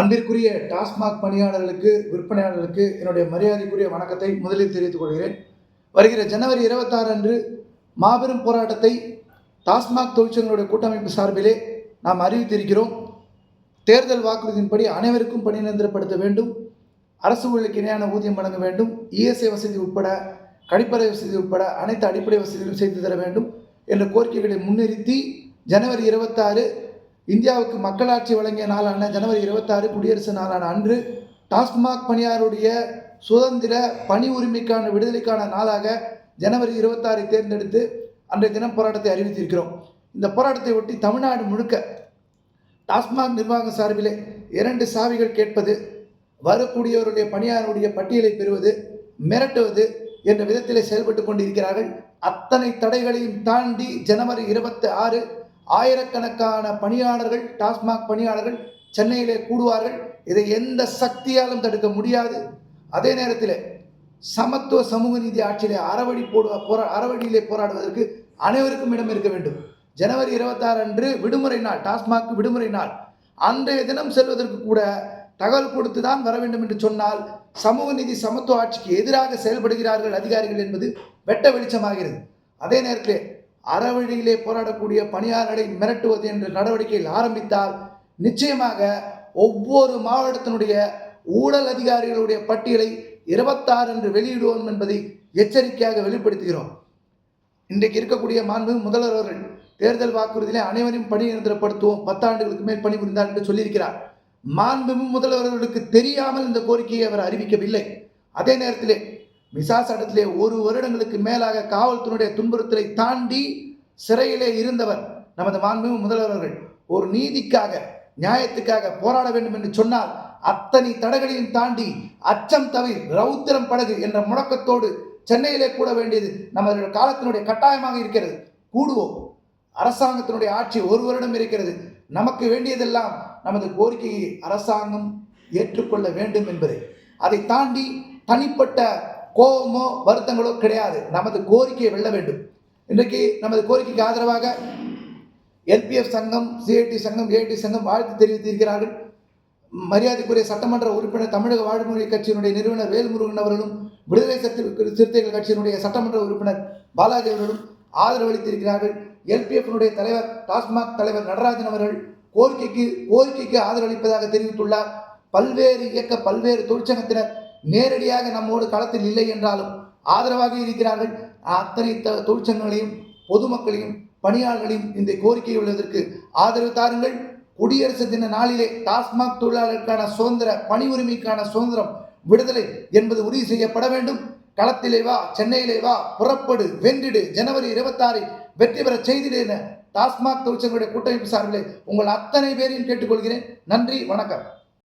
அன்பிற்குரிய டாஸ்மாக் பணியாளர்களுக்கு விற்பனையாளர்களுக்கு என்னுடைய மரியாதைக்குரிய வணக்கத்தை முதலில் தெரிவித்துக் கொள்கிறேன். வருகிற ஜனவரி இருபத்தாறு அன்று மாபெரும் போராட்டத்தை டாஸ்மாக் தொழிற்சங்களுடைய கூட்டமைப்பு சார்பிலே நாம் அறிவித்திருக்கிறோம். தேர்தல் வாக்குறுதியின்படி அனைவருக்கும் பணி நிரந்தரப்படுத்த வேண்டும். அரசு ஊழலுக்கு இணையான ஊதியம் வழங்க வேண்டும். இஎஸ்ஐ வசதி உட்பட கழிப்பறை வசதி உட்பட அனைத்து அடிப்படை வசதிகளும் செய்து தர வேண்டும் என்ற கோரிக்கைகளை முன்னிறுத்தி ஜனவரி இருபத்தாறு இந்தியாவுக்கு மக்களாட்சி வழங்கிய நாளான ஜனவரி இருபத்தாறு குடியரசு நாளான அன்று டாஸ்மாக் பணியாருடைய சுதந்திர பணி உரிமைக்கான விடுதலைக்கான நாளாக ஜனவரி இருபத்தாறை தேர்ந்தெடுத்து அன்றைய தினம் போராட்டத்தை அறிவித்திருக்கிறோம். இந்த போராட்டத்தை ஒட்டி தமிழ்நாடு முழுக்க டாஸ்மாக் நிர்வாகம் சார்பிலே இரண்டு சாவிகள் கேட்பது வரக்கூடியவருடைய பணியாளருடைய பட்டியலை பெறுவது மிரட்டுவது என்ற விதத்திலே செயல்பட்டு கொண்டிருக்கிறார்கள். அத்தனை தடைகளையும் தாண்டி ஜனவரி இருபத்தி ஆறு ஆயிரக்கணக்கான பணியாளர்கள் டாஸ்மாக் பணியாளர்கள் சென்னையிலே கூடுவார்கள். இதை எந்த சக்தியாலும் தடுக்க முடியாது. அதே நேரத்தில் சமத்துவ சமூக நீதி ஆட்சியிலே அறவழி போடு போரா அறவழியிலே போராடுவதற்கு அனைவருக்கும் இடம் இருக்க வேண்டும். ஜனவரி இருபத்தாறு அன்று விடுமுறை நாள் டாஸ்மாக் விடுமுறை நாள். அன்றைய தினம் செல்வதற்கு கூட தகவல் கொடுத்து தான் வர வேண்டும் என்று சொன்னால் சமூக நீதி சமத்துவ ஆட்சிக்கு எதிராக செயல்படுகிறார்கள் அதிகாரிகள் என்பது வெட்ட வெளிச்சமாகிறது. அதே நேரத்தில் அறவழியிலே போராடக்கூடிய பணியாளர்களை மிரட்டுவது என்ற நடவடிக்கையில் ஆரம்பித்தால் நிச்சயமாக ஒவ்வொரு மாவட்டத்தினுடைய ஊழல் அதிகாரிகளுடைய பட்டியலை இருபத்தாறு என்று வெளியிடுவோம் என்பதை எச்சரிக்கையாக வெளிப்படுத்துகிறோம். இன்றைக்கு இருக்கக்கூடிய மாண்பு முதல்வர் அவர்கள் தேர்தல் வாக்குறுதியிலே அனைவரையும் பணி நிரந்தரப்படுத்துவோம் பத்தாண்டுகளுக்கு மேல் பணிபுரிந்தார் என்று சொல்லியிருக்கிறார். மாண்பு முதல்வர்களுக்கு தெரியாமல் இந்த கோரிக்கையை அவர் அறிவிக்கவில்லை. அதே நேரத்திலே மிசா சட்டத்திலே ஒரு வருடங்களுக்கு மேலாக காவல்துறையுடைய துன்புறுத்தலை தாண்டி சிறையிலே இருந்தவர் நமது மாண்பு முதல்வர் ஒரு நீதிக்காக நியாயத்துக்காக போராட வேண்டும் என்று சொன்னால் அத்தனை தடைகளையும் தாண்டி அச்சம் தவிர ரௌத்திரம் படகு என்ற முழக்கத்தோடு சென்னையிலே கூட வேண்டியது நமது காலத்தினுடைய கட்டாயமாக இருக்கிறது. கூடுவோம். அரசாங்கத்தினுடைய ஆட்சி ஒரு வருடம் இருக்கிறது. நமக்கு வேண்டியதெல்லாம் நமது கோரிக்கையை அரசாங்கம் ஏற்றுக்கொள்ள வேண்டும் என்பதை. அதை தாண்டி தனிப்பட்ட கோபமோ வருத்தங்களோ கிடையாது. நமது கோரிக்கையை வெல்ல வேண்டும். இன்றைக்கு நமது கோரிக்கைக்கு ஆதரவாக எல்பிஎஃப் சங்கம் சிஐடி சங்கம் ஏடி சங்கம் வாழ்த்து தெரிவித்திருக்கிறார்கள். மரியாதைக்குரிய சட்டமன்ற உறுப்பினர் தமிழக வாழ்முறை கட்சியினுடைய நிறுவனர் வேல்முருகன் அவர்களும் விடுதலை சிறுத்தைகள் கட்சியினுடைய சட்டமன்ற உறுப்பினர் பாலாஜி அவர்களும் ஆதரவு அளித்திருக்கிறார்கள். எல்பிஎஃப்னுடைய தலைவர் டாஸ்மாக் தலைவர் நடராஜன் அவர்கள் கோரிக்கைக்கு கோரிக்கைக்கு ஆதரவளிப்பதாக தெரிவித்துள்ளார். பல்வேறு இயக்க பல்வேறு தொழிற்சங்கத்தினர் நேரடியாக நம்மோடு களத்தில் இல்லை என்றாலும் ஆதரவாக இருக்கிறார்கள். அத்தனை த- தொழிற்சங்கங்களையும் பொதுமக்களையும் பணியாளர்களையும் இந்த கோரிக்கை உள்ளதற்கு ஆதரவு தாருங்கள். குடியரசு தின நாளிலே டாஸ்மாக் தொழிலாளர்களுக்கான சுதந்திர பணி உரிமைக்கான சுதந்திரம் விடுதலை என்பது உறுதி செய்யப்பட வேண்டும். களத்திலே வா சென்னையிலே வா புறப்படு வென்றிடு. ஜனவரி இருபத்தாறு வெற்றி பெற செய்திடு என டாஸ்மாக் தொழிற்சங்களுடைய கூட்டமைப்பு சார்பிலே உங்கள் அத்தனை பேரையும் கேட்டுக்கொள்கிறேன். நன்றி வணக்கம்.